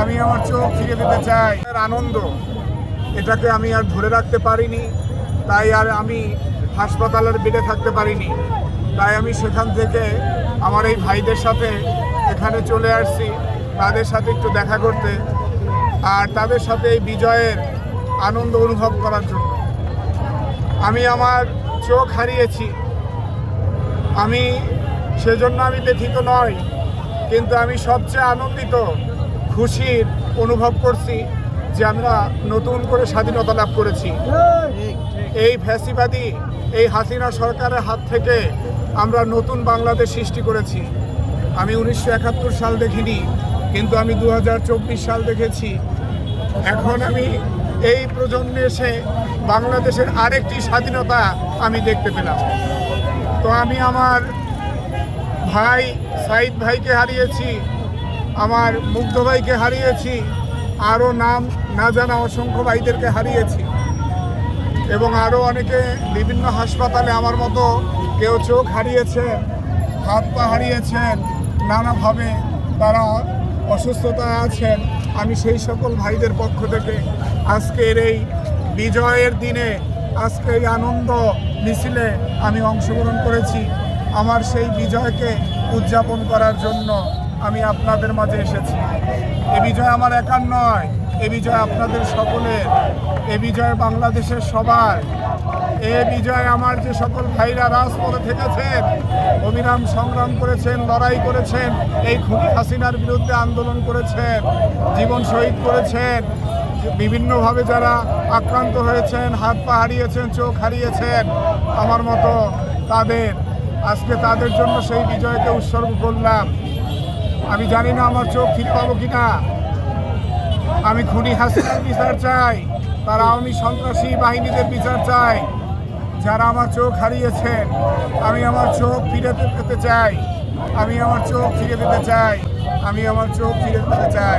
আমি আমার চোখ ফিরে পেতে চাই। আনন্দ, এটাকে আমি আর ধরে রাখতে পারিনি। তাই আর আমি হাসপাতালের বেডে থাকতে পারিনি। তাই আমি সেখান থেকে আমার এই ভাইদের সাথে এখানে চলে আসছি। তাদের সাথে একটু দেখা করতে আর তাদের সাথে এই বিজয়ের আনন্দ অনুভব করার জন্য। আমি আমার চোখ হারিয়েছি। আমি সেজন্য আমি ব্যথিত নই, কিন্তু আমি সবচেয়ে আনন্দিত খুশির অনুভব করছি যে আমরা নতুন করে স্বাধীনতা লাভ করেছি। এই ফ্যাসিবাদী, এই হাসিনা সরকারের হাত থেকে আমরা নতুন বাংলাদেশ সৃষ্টি করেছি। আমি উনিশশো একাত্তর সাল দেখিনি, কিন্তু আমি দু হাজার চব্বিশ সাল দেখেছি। এখন আমি এই প্রজন্মে এসে বাংলাদেশের আরেকটি স্বাধীনতা আমি দেখতে পেলাম। তো আমি আমার ভাই সাইদ ভাইকে হারিয়েছি আমার মুগ্ধ ভাইকে হারিয়েছি, আরও নাম না জানা অসংখ্য ভাইদেরকে হারিয়েছি। এবং আরও অনেকে বিভিন্ন হাসপাতালে আমার মতো কেউ চোখ হারিয়েছেন, হাত পা হারিয়েছেন, নানাভাবে তারা অসুস্থতায় আছেন। আমি সেই সকল ভাইদের পক্ষ থেকে আজকের এই বিজয়ের দিনে আজকে এই আনন্দ মিছিলে আমি অংশগ্রহণ করেছি। আমার সেই বিজয়কে উদযাপন করার জন্য আমি আপনাদের মাঝে এসেছি। এ বিজয় আমার একার নয়, এ বিজয় আপনাদের সকলের, এ বিজয় বাংলাদেশের সবার, এ বিজয় আমার যে সকল ভাইরা রাজপথে থেকেছেন, অবিরাম সংগ্রাম করেছেন, লড়াই করেছেন, এই খুনি হাসিনার বিরুদ্ধে আন্দোলন করেছেন, জীবন শহীদ করেছেন, বিভিন্নভাবে যারা আক্রান্ত হয়েছেন, হাত পা হারিয়েছেন, চোখ হারিয়েছেন, আমার মতো তাদের, আজকে তাদের জন্য সেই বিজয়কে উৎসর্গ করলাম। আমি জানি না আমার চোখ ঠিক পাবো কিনা। আমি খুনি হাসিনার বিচার চাই, তারা আওয়ামী সন্ত্রাসী বাহিনীদের বিচার চাই। যারা আমার চোখ হারিয়েছেন, আমি আমার চোখ ফিরে পেতে চাই। আমি আমার চোখ ফিরে পেতে চাই। আমি আমার চোখ ফিরে পেতে চাই।